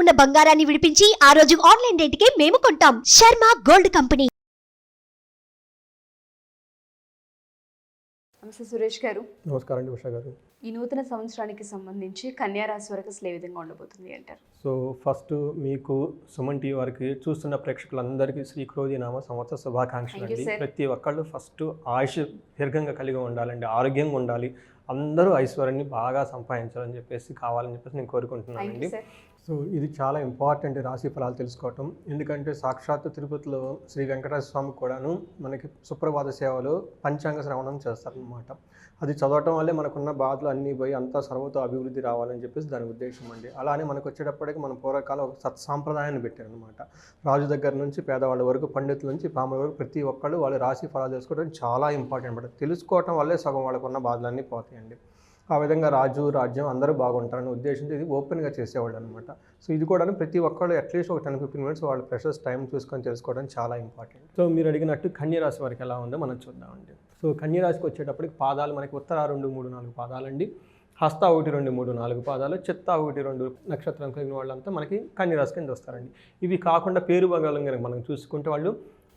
ఉన్న బంగారాన్ని విడిపించి ఆ రోజు ఆన్లైన్ రేటుకే మేము కొంటాం. Sharma gold company. నమస్తే సురేష్ గారు. నమస్కారం అండి ఉషా గారు. ఈ నూతన సంవత్సరానికి సంబంధించి కన్యా రాశి వరకు అసలు ఏ విధంగా ఉండబోతుంది అంటారు? సో ఫస్ట్ మీకు సుమన్ టీవీ వారికి చూస్తున్న ప్రేక్షకులందరికీ శ్రీ క్రోధి నామ సంవత్సర శుభాకాంక్షలు Thank you, అండి. ప్రతి ఒక్కళ్ళు ఫస్ట్ ఆయుష్ దీర్ఘంగా కలిగి ఉండాలండి ఆరోగ్యంగా ఉండాలి. అందరూ ఐశ్వర్యాన్ని బాగా సంపాదించాలని చెప్పేసి కావాలని చెప్పేసి నేను కోరుకుంటున్నానండి. సో ఇది చాలా ఇంపార్టెంట్ రాశి ఫలాలు తెలుసుకోవటం. ఎందుకంటే సాక్షాత్ తిరుపతిలో శ్రీ వెంకటేశ్వర స్వామి కూడాను మనకి సుప్రభాత సేవలో పంచాంగ శ్రవణం చేస్తారనమాట అది చదవటం వల్లే మనకున్న బాధలు అన్నీ పోయి అంతా సర్వతో అభివృద్ధి రావాలని చెప్పేసి దాని ఉద్దేశం అండి. అలానే మనకు వచ్చేటప్పటికి మన పూర్వకాల ఒక సత్సాంప్రదాయాన్ని పెట్టారనమాట రాజు దగ్గర నుంచి పేదవాళ్ళ వరకు పండితుల నుంచి పాముల వరకు ప్రతి ఒక్కళ్ళు వాళ్ళు రాశి ఫలాలు తెలుసుకోవడం చాలా ఇంపార్టెంట్ అనమాట తెలుసుకోవటం వల్లే సగం వాళ్ళకున్న బాధలన్నీ పోతాయండి. ఆ విధంగా రాజు రాజ్యం అందరూ బాగుంటారని ఉద్దేశంతో ఇది ఓపెన్గా చేసేవాళ్ళు అనమాట సో ఇది కూడా ప్రతి ఒక్కళ్ళు అట్లీస్ట్ ఒక టెన్ ఫిఫ్టీన్ మినిట్స్ వాళ్ళ ప్రెషర్స్ టైం చూసుకొని తెలుసుకోవడం చాలా ఇంపార్టెంట్ సో మీరు అడిగినట్టు కన్యరాశి వారికి ఎలా ఉందో మనం చూద్దామండి. సో కన్యరాశికి వచ్చేటప్పటికి పాదాలు మనకి ఉత్తర రెండు మూడు నాలుగు పాదాలండి. హస్త ఒకటి రెండు మూడు నాలుగు పాదాలు. చిత్త ఒకటి రెండు నక్షత్రం కలిగిన వాళ్ళంతా మనకి కన్యరాశి కింద వస్తారండి. ఇవి కాకుండా పేరు భాగాలను కనుక మనం చూసుకుంటే వాళ్ళు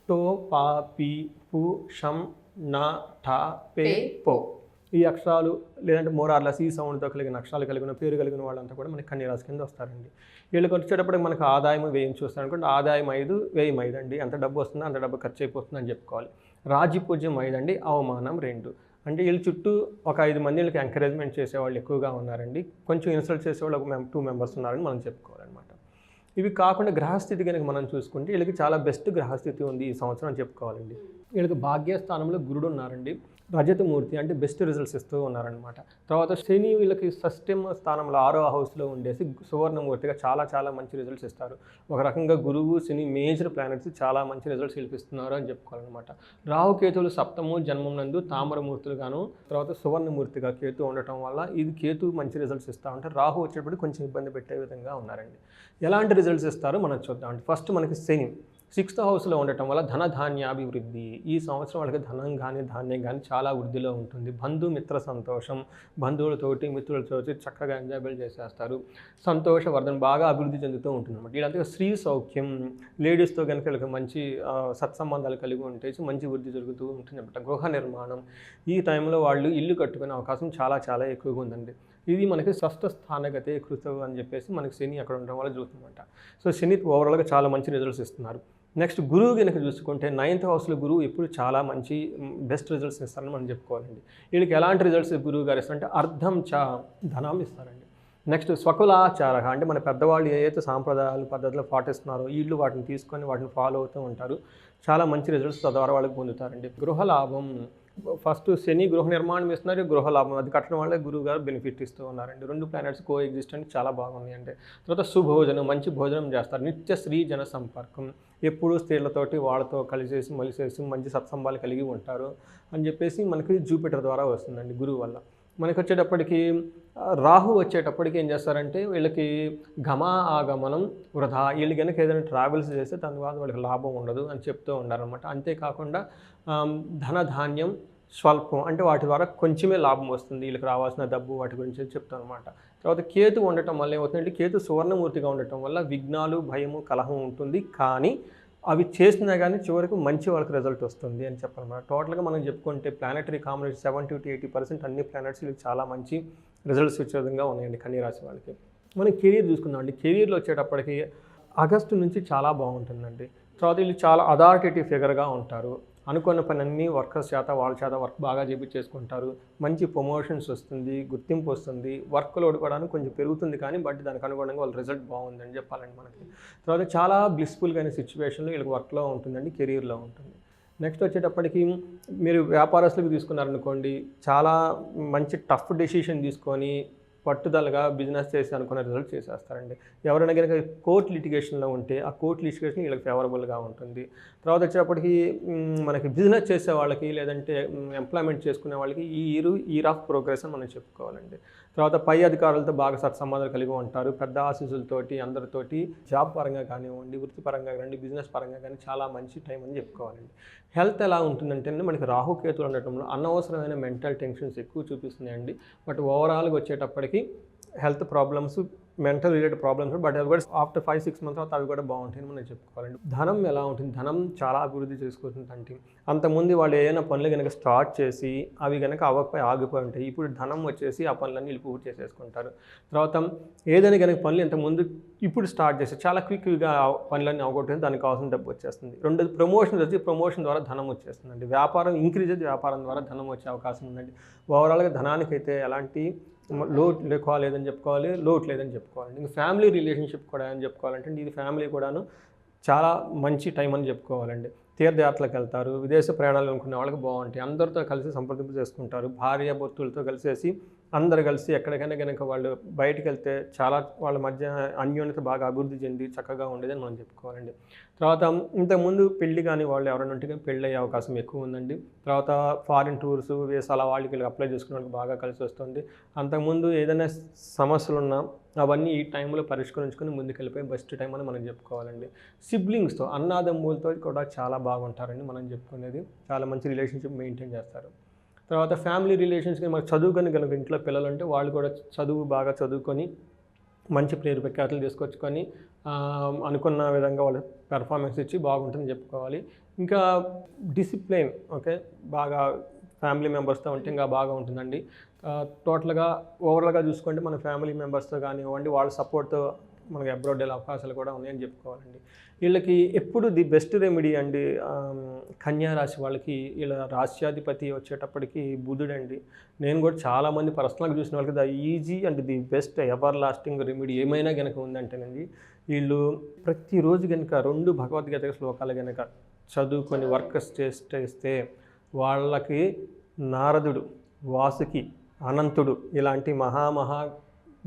టో పా పి పు షం నా ఠా పే పో. ఈ అక్షరాలు లేదంటే మోరార్లస్ ఈ సౌండ్తో కలిగిన అక్షరాలు కలిగిన పేరు కలిగిన వాళ్ళంతా కూడా మనకి కన్యరాశి కింద వస్తారండి. వీళ్ళకి వచ్చేటప్పటికి మనకు ఆదాయం వ్యయం చూస్తారనుకోండి ఆదాయం ఐదు వ్యయం ఐదు అండి. ఎంత డబ్బు వస్తుందో అంత డబ్బు ఖర్చు అయిపోతుంది అని చెప్పుకోవాలి. రాజ్యపూజ్యం ఐదు అండి అవమానం రెండు. అంటే వీళ్ళ చుట్టూ ఒక ఐదు మంది వీళ్ళకి ఎంకరేజ్మెంట్ చేసేవాళ్ళు ఎక్కువగా ఉన్నారండి. కొంచెం ఇన్సల్ట్ చేసేవాళ్ళు ఒక మెం టూ మెంబర్స్ ఉన్నారని మనం చెప్పుకోవాలన్నమాట. ఇవి కాకుండా గ్రహస్థితి కనుక మనం చూసుకుంటే వీళ్ళకి చాలా బెస్ట్ గ్రహస్థితి ఉంది ఈ సంవత్సరం చెప్పుకోవాలండి. వీళ్ళకి భాగ్యస్థానంలో గురుడు ఉన్నారండి రజతమూర్తి అంటే బెస్ట్ రిజల్ట్స్ ఇస్తూ ఉన్నారనమాట తర్వాత శని వీళ్ళకి సస్టమ్ స్థానంలో ఆరో హౌస్లో ఉండేసి సువర్ణమూర్తిగా చాలా చాలా మంచి రిజల్ట్స్ ఇస్తారు. ఒక రకంగా గురువు శని మేజర్ ప్లానెట్స్ చాలా మంచి రిజల్ట్స్ ఇస్తున్నారు అని చెప్పుకోవాలన్నమాట. రాహుకేతువులు సప్తము జన్మం నందు తామరమూర్తులుగాను తర్వాత సువర్ణమూర్తిగా కేతు ఉండటం వల్ల ఇది కేతు మంచి రిజల్ట్స్ ఇస్తూ ఉంటే రాహు వచ్చేటప్పుడు కొంచెం ఇబ్బంది పెట్టే విధంగా ఉన్నారండి. ఎలాంటి రిజల్ట్స్ ఇస్తారో మనం చూద్దాం ఫస్ట్ మనకి శని. సిక్స్త్ హౌస్లో ఉండటం వల్ల ధన ధాన్యాభివృద్ధి ఈ సంవత్సరం వాళ్ళకి ధనం కానీ ధాన్యం కానీ చాలా వృద్ధిలో ఉంటుంది. బంధుమిత్ర సంతోషం. బంధువులతోటి మిత్రులతో చక్కగా ఎంజాయబుల్ చేసేస్తారు. సంతోషవర్ధన బాగా అభివృద్ధి చెందుతూ ఉంటుంది అనమాట వీళ్ళంతా స్త్రీ సౌఖ్యం. లేడీస్తో కనుక వీళ్ళకి మంచి సత్సంబంధాలు కలిగి ఉంటే మంచి వృద్ధి జరుగుతూ ఉంటుంది అనమాట గృహ నిర్మాణం. ఈ టైంలో వాళ్ళు ఇల్లు కట్టుకునే అవకాశం చాలా చాలా ఎక్కువగా ఉందండి. ఇది మనకి షష్ఠ స్థానగతే కృతవు అని చెప్పేసి మనకి శని అక్కడ ఉండడం వల్ల జరుగుతుందన్నమాట. సో శని ఓవరాల్గా చాలా మంచి రిజల్ట్స్ ఇస్తున్నారు. నెక్స్ట్ గురువు కనుక చూసుకుంటే నైన్త్ హౌస్లో గురువు ఎప్పుడు చాలా మంచి బెస్ట్ రిజల్ట్స్ ఇస్తారని మనం చెప్పుకోవాలండి. వీళ్ళకి ఎలాంటి రిజల్ట్స్ గురువు గారు ఇస్తారంటే అర్థం చా ధనం ఇస్తారండి. నెక్స్ట్ స్వకులాచార అంటే మన పెద్దవాళ్ళు ఏదైతే సాంప్రదాయాలు పద్ధతులు పాటిస్తున్నారో వీళ్ళు వాటిని తీసుకొని వాటిని ఫాలో అవుతూ ఉంటారు. చాలా మంచి రిజల్ట్స్ తద్వారా వాళ్ళకి పొందుతారండి. గృహ లాభం ఫస్ట్ శని గృహ నిర్మాణం ఇస్తున్నారు గృహ లాభం అది కట్టడం వల్ల గురువు గారు బెనిఫిట్ ఇస్తూ ఉన్నారండి. రెండు ప్లానెట్స్ కో ఎగ్జిస్టెంట్ చాలా బాగున్నాయండి తర్వాత సుభోజనం మంచి భోజనం చేస్తారు. నిత్య స్త్రీ జన సంపర్కం. ఎప్పుడూ స్త్రీలతోటి వాళ్ళతో కలిసేసి మలిసేసి మంచి సత్సంబాలు కలిగి ఉంటారు అని చెప్పేసి మనకి జూపిటర్ ద్వారా వస్తుందండి గురువు వల్ల. మనకి వచ్చేటప్పటికి రాహు వచ్చేటప్పటికి ఏం చేస్తారంటే వీళ్ళకి గమా ఆగమనం వృధా వీళ్ళు కనుక ఏదైనా ట్రావెల్స్ చేస్తే దానివల్ల వాళ్ళకి లాభం ఉండదు అని చెప్తూ ఉండాలన్నమాట అంతేకాకుండా ధనధాన్యం ధన ధాన్యం స్వల్పం అంటే వాటి ద్వారా కొంచెమే లాభం వస్తుంది. వీళ్ళకి రావాల్సిన డబ్బు వాటి గురించి చెప్తాను అనమాట. తర్వాత కేతు ఉండటం వల్ల ఏమవుతుందంటే కేతు సువర్ణమూర్తిగా ఉండటం వల్ల విఘ్నాలు భయము కలహం ఉంటుంది. కానీ అవి చేసినా కానీ చివరికి మంచి వాళ్ళకి రిజల్ట్ వస్తుంది అని చెప్పాలన్నమాట టోటల్గా మనం చెప్పుకుంటే planetary combination seventy two eighty percent అన్ని ప్లానెట్స్ చాలా మంచి రిజల్ట్స్ వచ్చే విధంగా ఉన్నాయండి కన్నీ రాశి వాళ్ళకి. మనం కెరీర్ చూసుకుందాం అండి. కెరీర్లో వచ్చేటప్పటికి ఆగస్టు నుంచి చాలా బాగుంటుందండి. తర్వాత వీళ్ళు చాలా అథారిటేటివ్ ఫిగర్గా ఉంటారు. అనుకున్న పని అన్నీ వర్కర్స్ చేత వాళ్ళ చేత వర్క్ బాగా చేపించేసుకుంటారు. మంచి ప్రమోషన్స్ వస్తుంది గుర్తింపు వస్తుంది వర్క్ లోడ్ కూడా కొంచెం పెరుగుతుంది కానీ బట్ దానికి అనుగుణంగా వాళ్ళ రిజల్ట్ బాగుందని చెప్పాలండి మనకి. తర్వాత చాలా బ్లిస్ఫుల్గా అయిన సిచ్యువేషన్లో వీళ్ళకి వర్క్లో ఉంటుందండి కెరీర్లో ఉంటుంది. నెక్స్ట్ వచ్చేటప్పటికి మీరు వ్యాపారస్తులకు తీసుకున్నారనుకోండి చాలా మంచి టఫ్ డెసిషన్ తీసుకొని పట్టుదలగా బిజినెస్ చేసి అనుకున్న రిజల్ట్ చేసేస్తారండి. ఎవరైనా కనుక కోర్ట్ లిటిగేషన్లో ఉంటే ఆ కోర్ట్ లిటిగేషన్ వీళ్ళకి ఫేవరబుల్గా ఉంటుంది. తర్వాత వచ్చేటప్పటికి మనకి బిజినెస్ చేసే వాళ్ళకి లేదంటే ఎంప్లాయ్మెంట్ చేసుకునే వాళ్ళకి ఈ ఇయర్ ఇయర్ ఆఫ్ ప్రోగ్రెస్ అని మనం చెప్పుకోవాలండి. తర్వాత పై అధికారులతో బాగా సత్సంబంధాలు కలిగి ఉంటారు. పెద్ద ఆశీస్సులతోటి అందరితోటి జాబ్ పరంగా కానివ్వండి వృత్తిపరంగా కానివ్వండి బిజినెస్ పరంగా కానీ చాలా మంచి టైం అని చెప్పుకోవాలండి. హెల్త్ ఎలా ఉంటుందంటే మనకి రాహుకేతులు ఉండటంలో అనవసరమైన మెంటల్ టెన్షన్స్ ఎక్కువ చూపిస్తున్నాయండి. బట్ ఓవరాల్గా వచ్చేటప్పటికి health problems mental related problems but అవి కూడా ఆఫ్టర్ ఫైవ్ సిక్స్ మంత్స్ తర్వాత అవి కూడా బాగుంటాయని మనం చెప్పుకోవాలండి. ధనం ఎలా ఉంటుంది? ధనం చాలా అభివృద్ధి చేసుకుంటుంది అంటే అంతకుముందు వాళ్ళు ఏదైనా పనులు కనుక స్టార్ట్ చేసి అవి కనుక అవ్వకపోయి ఆగిపోయి ఉంటాయి ఇప్పుడు ధనం వచ్చేసి ఆ పనులన్నీ వీళ్ళు పూర్తి చేసేసుకుంటారు. తర్వాత ఏదైనా కనుక పనులు ఇంతకుముందు ఇప్పుడు స్టార్ట్ చేస్తే చాలా క్విక్గా పనులన్నీ అవగొట్టే దానికి కావాల్సిన డబ్బు వచ్చేస్తుంది. రెండోది ప్రమోషన్ వచ్చి ప్రమోషన్ ద్వారా ధనం వచ్చేస్తుందండి. వ్యాపారం ఇంక్రీజ్ అయితే వ్యాపారం ద్వారా ధనం వచ్చే అవకాశం ఉందండి. ఓవరాల్గా ధనానికి అయితే ఎలాంటి లోటు లేకో లేదని చెప్పుకోవాలి లోటు లేదని చెప్పుకోవాలి. ఇంకా ఫ్యామిలీ రిలేషన్షిప్ కూడా అని చెప్పుకోవాలంటే ఇది ఫ్యామిలీ కూడాను చాలా మంచి టైం అని చెప్పుకోవాలండి. తీర్థయాత్రలకు వెళ్తారు విదేశ ప్రయాణాలు అనుకునే వాళ్ళకి బాగుంటాయి. అందరితో కలిసి సంప్రదింపు చేసుకుంటారు భార్య భర్తలతో కలిసేసి అందరు కలిసి ఎక్కడికైనా కనుక వాళ్ళు బయటికి వెళ్తే చాలా వాళ్ళ మధ్య అన్యోన్యత బాగా అభివృద్ధి చెంది చక్కగా ఉండేదని మనం చెప్పుకోవాలండి. తర్వాత ఇంతకుముందు పెళ్ళి కానీ వాళ్ళు ఎవరైనా ఉంటే కానీ పెళ్ళి అయ్యే అవకాశం ఎక్కువ ఉందండి. తర్వాత ఫారిన్ టూర్స్ అలా వాళ్ళకి వీళ్ళకి అప్లై చేసుకునే వాళ్ళకి బాగా కలిసి వస్తుంది. అంతకుముందు ఏదైనా సమస్యలు ఉన్నా అవన్నీ ఈ టైంలో పరిష్కరించుకొని ముందుకెళ్ళిపోయి బెస్ట్ టైం అని మనం చెప్పుకోవాలండి. సిబ్లింగ్స్తో అన్నాదమ్ములతో కూడా చాలా బాగుంటారండి మనం చెప్పుకునేది. చాలా మంచి రిలేషన్షిప్ మెయింటైన్ చేస్తారు. తర్వాత ఫ్యామిలీ రిలేషన్స్కి మనకు చదువుకొని కనుక ఇంట్లో పిల్లలు ఉంటే వాళ్ళు కూడా చదువు బాగా చదువుకొని మంచి పేరు ప్రఖ్యాతులు తీసుకొచ్చుకొని అనుకున్న విధంగా వాళ్ళు పెర్ఫార్మెన్స్ ఇచ్చి బాగుంటుందని చెప్పుకోవాలి. ఇంకా డిసిప్లైన్ ఓకే? బాగా ఫ్యామిలీ మెంబర్స్తో ఉంటే ఇంకా బాగా ఉంటుందండి. టోటల్గా ఓవరాల్గా చూసుకుంటే మన ఫ్యామిలీ మెంబర్స్తో కానివ్వండి వాళ్ళ సపోర్ట్తో మనకి అబ్రాడ్ వెళ్ళే అవకాశాలు కూడా ఉన్నాయని చెప్పుకోవాలండి. వీళ్ళకి ఎప్పుడు ది బెస్ట్ రెమెడీ అండి కన్యా రాశి వాళ్ళకి ఇలా రాశ్యాధిపతి వచ్చేటప్పటికి బుధుడండి. నేను కూడా చాలామంది పర్సనల్గా చూసిన వాళ్ళకి the easy and the best everlasting remedy ఏమైనా కనుక ఉందంటేనండి వీళ్ళు ప్రతిరోజు కనుక రెండు భగవద్గీత శ్లోకాలు కనుక చదువుకొని వర్కర్స్ చేస్తే వాళ్ళకి నారదుడు వాసుకి అనంతుడు ఇలాంటి మహామహా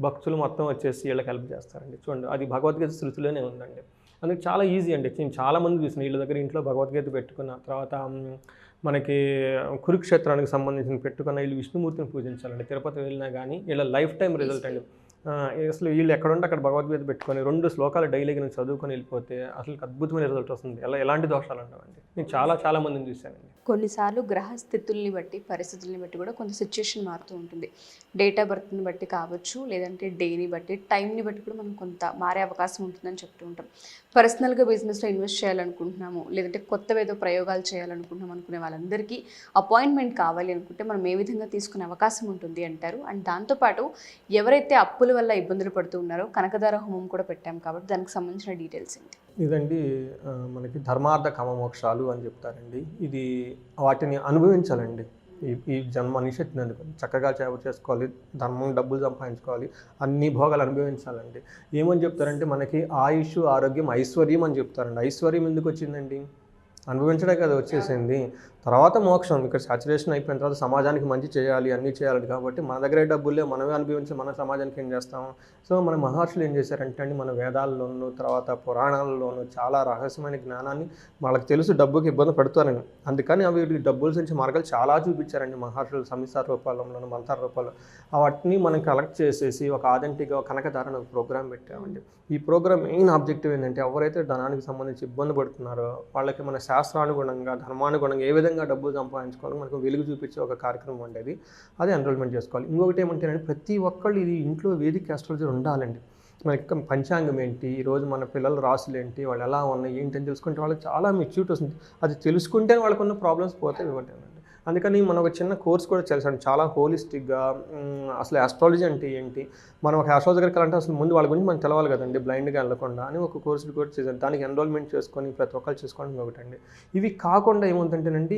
భక్తులు మొత్తం వచ్చేసి వీళ్ళకి హెల్ప్ చేస్తారండి. చూడండి అది భగవద్గీత శృతిలోనే ఉందండి. అందుకు చాలా ఈజీ అండి. నేను చాలామంది చూసిన వీళ్ళ దగ్గర ఇంట్లో భగవద్గీత పెట్టుకున్న తర్వాత మనకి కురుక్షేత్రానికి సంబంధించిన పెట్టుకున్న వీళ్ళు విష్ణుమూర్తిని పూజించాలండి. తిరుపతి వెళ్ళినా కానీ వీళ్ళ లైఫ్ టైం రిజల్ట్ అండి. అసలు వీళ్ళు ఎక్కడుంటే అక్కడ భగవద్గీత పెట్టుకొని రెండు శ్లోకాలు డైలీ నేను చదువుకొని వెళ్ళిపోతే అసలు అద్భుతమైన రిజల్ట్ వస్తుంది. ఎలా ఎలాంటి దోషాలు ఉండవండి. నేను చాలా చాలా మందిని చూశానండి. కొన్నిసార్లు గ్రహ స్థితుల్ని బట్టి పరిస్థితుల్ని బట్టి కూడా కొంత సిచ్యుయేషన్ మారుతూ ఉంటుంది. డేట్ ఆఫ్ బర్త్ని బట్టి కావచ్చు లేదంటే డేని బట్టి టైంని బట్టి కూడా మనం కొంత మారే అవకాశం ఉంటుందని చెప్తూ ఉంటాం. పర్సనల్గా బిజినెస్లో ఇన్వెస్ట్ చేయాలనుకుంటున్నాము లేదంటే కొత్త ఏదో ప్రయోగాలు చేయాలనుకుంటున్నాం అనుకునే వాళ్ళందరికీ అపాయింట్మెంట్ కావాలి అనుకుంటే మనం ఏ విధంగా తీసుకునే అవకాశం ఉంటుంది అంటారు. అండ్ దాంతోపాటు ఎవరైతే అప్పులు వల్ల ఇబ్బందులు పడుతూ ఉన్నారు కనకదార హోమం కూడా పెట్టాం కాబట్టి దానికి సంబంధించిన డీటెయిల్స్ ఏంటి? ఇదండి మనకి ధర్మార్థ కమమోక్షాలు అని చెప్తారండి. ఇది వాటిని అనుభవించాలండి. ఈ ఈ జన్మ నిషెత్తినందుకు చక్కగా సేవ చేసుకోవాలి ధర్మం డబ్బులు సంపాదించుకోవాలి అన్ని భోగాలు అనుభవించాలండి. ఏమని చెప్తారంటే మనకి ఆయుష్ ఆరోగ్యం ఐశ్వర్యం అని చెప్తారండి. ఐశ్వర్యం ఎందుకు వచ్చిందండి? అనుభవించడం కదా వచ్చేసింది. తర్వాత మోక్షం. ఇక్కడ సాచురేషన్ అయిపోయిన తర్వాత సమాజానికి మంచి చేయాలి అన్నీ చేయాలి కాబట్టి మన దగ్గర డబ్బులే మనమే అనుభవించి మన సమాజానికి ఏం చేస్తాం? సో మన మహర్షులు ఏం చేశారంటే అండి మన వేదాల్లోనూ తర్వాత పురాణాల్లోనూ చాలా రహస్యమైన జ్ఞానాన్ని వాళ్ళకి తెలుసు డబ్బుకి ఇబ్బంది పడుతారని. అందుకని అవి వీటికి డబ్బుల నుంచి మార్గాలు చాలా చూపించారండి మహర్షులు. సమిసార రూపాల్లోనూ మంత్ర రూపాల్లో వాటిని మనం కలెక్ట్ చేసేసి ఒక ఆథెంటిక్గా కనకధారణ ఒక ప్రోగ్రామ్ పెట్టామండి. ఈ ప్రోగ్రామ్ మెయిన్ ఆబ్జెక్టివ్ ఏంటంటే ఎవరైతే ధనానికి సంబంధించి ఇబ్బంది పడుతున్నారో వాళ్ళకి మన శాస్త్రానుగుణంగా ధర్మానుగుణంగా ఏ విధంగా డబ్బులు సంపాదించుకోవాలి. మనకు వెలుగు చూపించే ఒక కార్యక్రమం ఉండేది అది. ఎన్రోల్మెంట్ చేసుకోవాలి. ఇంకొకటి ఏమంటేనండి ప్రతి ఒక్కళ్ళు ఇది ఇంట్లో వేదిక ఆస్ట్రాలజర్ ఉండాలండి. మనకి పంచాంగం ఏంటి ఈరోజు మన పిల్లల రాసులు ఏంటి వాళ్ళు ఎలా ఉన్నాయి ఏంటి అని తెలుసుకుంటే వాళ్ళకి చాలా మెచ్యూరిటీ వస్తుంది. అది తెలుసుకుంటే వాళ్ళకున్న ప్రాబ్లమ్స్ పోతాయి ఇవ్వండి అందుకని మనం ఒక చిన్న కోర్స్ కూడా చేసాం చాలా హోలిస్టిక్గా అసలు ఆస్ట్రాలజీ అంటే ఏంటి? మనం ఒక ఆస్ట్రాలజీ దగ్గరికి వెళ్ళాలంటే అసలు ముందు వాళ్ళ గురించి మనకు తెలవాలి కదండి బ్లైండ్గా వెళ్ళకుండా అని ఒక కోర్సు కూడా చేశాను దానికి ఎన్రోల్మెంట్ చేసుకొని ప్రతి ఒక్కరు చేసుకోవడం ఒకటండి. ఇవి కాకుండా ఏముందంటేనండి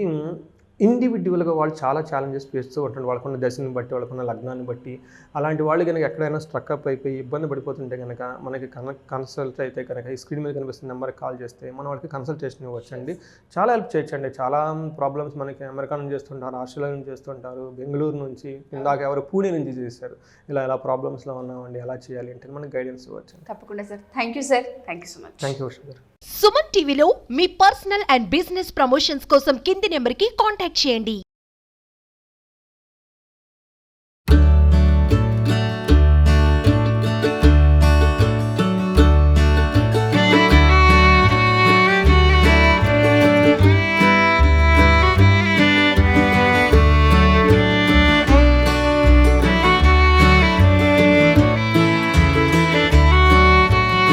ఇండివిజువల్గా వాళ్ళు చాలా ఛాలెంజెస్ చేస్తూ ఉంటారు. వాళ్ళకున్న దశని బట్టి వాళ్ళకున్న లగ్నాన్ని బట్టి. అలాంటి వాళ్ళు కనుక ఎక్కడైనా స్ట్రక్అప్ అయిపోయి ఇబ్బంది పడిపోతుంటే కనుక మనకి కన కన్సల్ట్ అయితే కనుక ఈ స్క్రీన్ మీద కనిపిస్తున్న నెంబర్కి కాల్ చేస్తే మనం వాళ్ళకి కన్సల్టేషన్ ఇవ్వచ్చండి. చాలా హెల్ప్ చేయొచ్చండి. చాలా ప్రాబ్లమ్స్ మనకి అమెరికా నుంచి చేస్తుంటారు ఆస్ట్రేలియా నుంచి చేస్తుంటారు బెంగళూరు నుంచి ఇందాక ఎవరు పూణే నుంచి చేశారు. ఇలా ఇలా ప్రాబ్లమ్స్లో ఉన్నామండి. ఎలా చేయాలి అంటే మనకి గైడెన్స్ ఇవ్వచ్చు తప్పకుండా sir. Thank you sir. Thank you so much thank you Suman టీవీలో మీ పర్సనల్ అండ్ బిజినెస్ ప్రమోషన్స్ కోసం కింది నెంబర్కి కాంటాక్ట్ చేయండి.